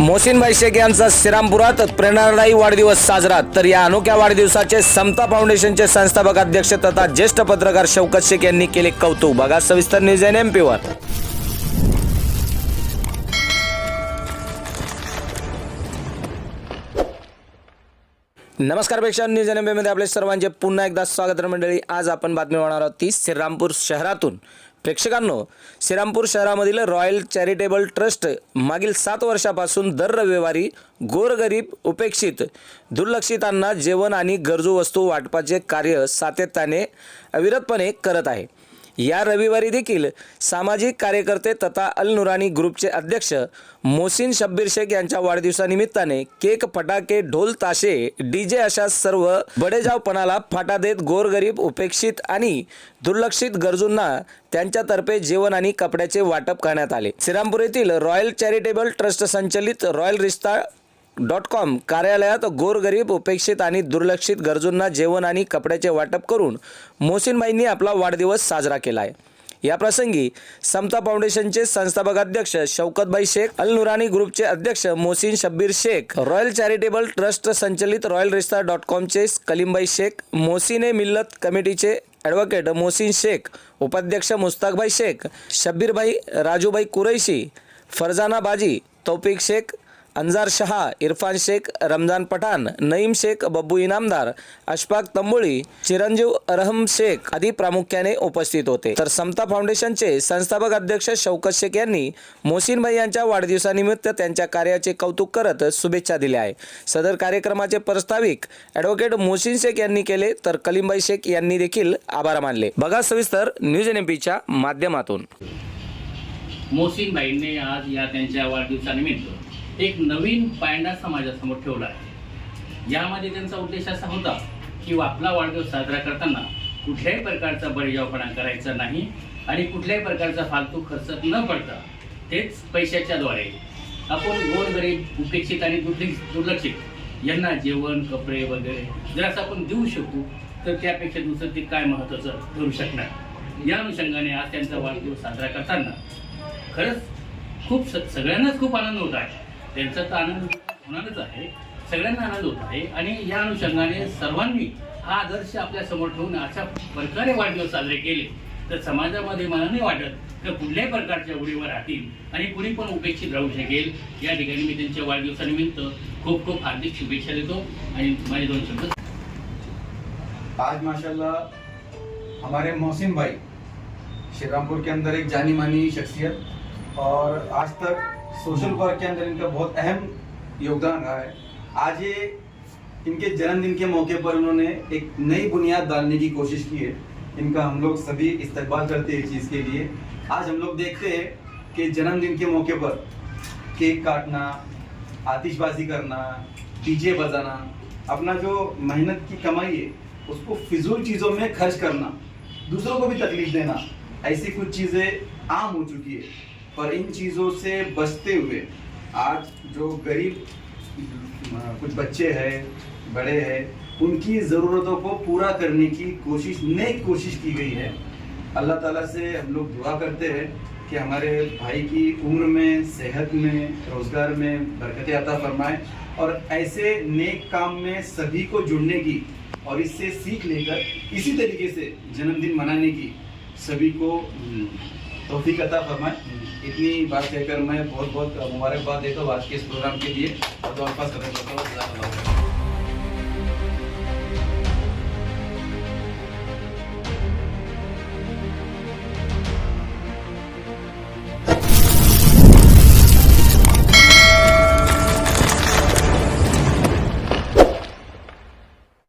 मोहसिनभाई शेख यांचा श्रीरामपुरात प्रेरणादायी वाढदिवस साजरा. तर या अनोख्या वाढदिवसाचे समता फाउंडेशनचे संस्थापक अध्यक्ष तथा ज्येष्ठ पत्रकार शौकत शेख यांनी केले कौतुक. बघा सविस्तर न्यूज एन एम पीवर नमस्कारपेक्षा न्यूज एन एममध्ये आपले सर्वांचे पुन्हा एकदा स्वागत मंडळी. आज आपण बातमी होणार आहोत ती श्रीरामपूर शहरातून. प्रेक्षकांनो श्रीरामपूर शहरामधील रॉयल चॅरिटेबल ट्रस्ट मागील सात वर्षापासून दर रविवारी गोरगरीब उपेक्षित दुर्लक्षितांना जेवण आणि गरजू वस्तू वाटपाचे कार्य सातत्याने अविरतपणे करत आहे. या रविवारी देखील सामाजिक कार्यकर्ते तथा अल नुरानी ग्रुपचे अध्यक्ष मोसिन शब्बीर शेख यांच्या वाढदिवसानिमित्ताने केक फटाके ढोल ताशे डीजे अशा सर्व बडेजावपणाला फाटा देत गोरगरीब उपेक्षित आणि दुर्लक्षित गरजूंना त्यांच्यातर्फे जेवण आणि कपड्याचे वाटप करण्यात आले. श्रीरामपूर येथील रॉयल चॅरिटेबल ट्रस्ट संचलित रॉयल रिस्ता डॉट कॉम कार्यालयात गोरगरीब उपेक्षित आणि दुर्लक्षित गरजूंना जेवण आणि कपड्याचे वाटप करून मोहसिनबाईंनी आपला वाढदिवस साजरा केला आहे या प्रसंगी समता फाउंडेशनचे संस्थापक अध्यक्ष शौकतभाई शेख अल नुरानी ग्रुपचे अध्यक्ष Mohsin Shabbir Shaikh royal charitable trust संचलित रॉयल रिस्ता डॉट कॉमचे कलीमबाई शेख मोहसिने मिल्लत कमिटीचे ॲडव्होकेट मोहसिन शेख उपाध्यक्ष मुस्ताकभाई शेख शब्बीरभाई राजूभाई कुरैशी फरजाना बाजी तौफिक शेख अंजार शहा इरफान शेख रमजान पठाण नईम शेख बब्बू इनामदार अशफाक तंबोळी चिरंजीव अरहम शेख आदी प्रामुख्याने उपस्थित होते. तर समता फाउंडेशनचे संस्थापक अध्यक्ष शौकत शेख यांनी मोहसिनभाई यांच्या वाढदिवसानिमित्त त्यांच्या कार्याचे कौतुक करत शुभेच्छा दिल्या आहे सदर कार्यक्रमाचे प्रस्ताविक ॲडव्होकेट मोहसिन शेख यांनी केले तर कलीमबाई शेख यांनी देखील आभार मानले. बघा सविस्तर न्यूज एन एमपीच्या माध्यमातून. माध्यमातून मोहसिनबाईंनी आज या त्यांच्या वाढदिवसानिमित्त एक नवीन पायंडा समाजासमोर ठेवला आहे. यामध्ये त्यांचा उद्देश असा होता की आपला वाढदिवस साजरा करताना कुठल्याही प्रकारचा बळीजावपणा करायचा नाही आणि कुठल्याही प्रकारचा फालतू खर्च न पडता तेच पैशाच्याद्वारे आपण गोरगरीब उपेक्षित आणि दुर्लक्षित दुर्लक्षित यांना जेवण कपडे वगैरे जर असं आपण देऊ शकू तर त्यापेक्षा दुसरं ते काय महत्त्वाचं ठरू शकणार? या अनुषंगाने आज त्यांचा वाढदिवस साजरा करताना खरंच खूप स सगळ्यांनाच खूप आनंद होत आहे. त्यांचा तर आनंद होणारच आहे. सगळ्यांना आनंद होत आहे. आणि या अनुषंगाने सर्वांनी हा आदर्श आपल्यासमोर ठेवून अशा प्रकारे वाढदिवस साजरे केले. तर समाजामध्ये मला नाही वाटत तर कुठल्याही प्रकारच्या उडीवर राहतील. आणि कुणी पण उपेक्षित राहू शकेल. या ठिकाणी मी त्यांच्या वाढदिवसानिमित्त खूप खूप हार्दिक शुभेच्छा देतो. आणि माझे दोन शब्द आज माशाला हमारे मोहसिन भाई श्रीरामपुर के अंदर एक जानी मानी शख्सियत. और आज तक सोशल वर्क के अंदर इनका बहुत अहम योगदान रहा है। आज ये इनके जन्मदिन के मौके पर उन्होंने एक नई बुनियाद डालने की कोशिश की है। इनका हम लोग सभी इस्तेमाल करते हैं इस चीज़ के लिए। आज हम लोग देखते हैं कि जन्मदिन के मौके पर केक काटना, आतिशबाजी करना डीजे बजाना, अपना जो मेहनत की कमाई है, उसको फिजूल चीज़ों में खर्च करना, दूसरों को भी तकलीफ़ देना, ऐसी कुछ चीज़ें आम हो चुकी है। पर इन चीज़ों से बचते हुए आज जो गरीब कुछ बच्चे हैं बड़े हैं उनकी ज़रूरतों को पूरा करने की कोशिश नेक कोशिश की गई है। अल्लाह ताला से हम लोग दुआ करते हैं कि हमारे भाई की उम्र में सेहत में रोज़गार में बरकत अता फरमाए और ऐसे नेक काम में सभी को जुड़ने की और इससे सीख लेकर इसी तरीके से जन्मदिन मनाने की सभी को हम्म, अता फरमाए। इतनी बात कहकर मैं बहुत बहुत मुबारकबाद देता हूँ आज के इस प्रोग्राम के लिए। और तो अल्फाज खत्म करता हूँ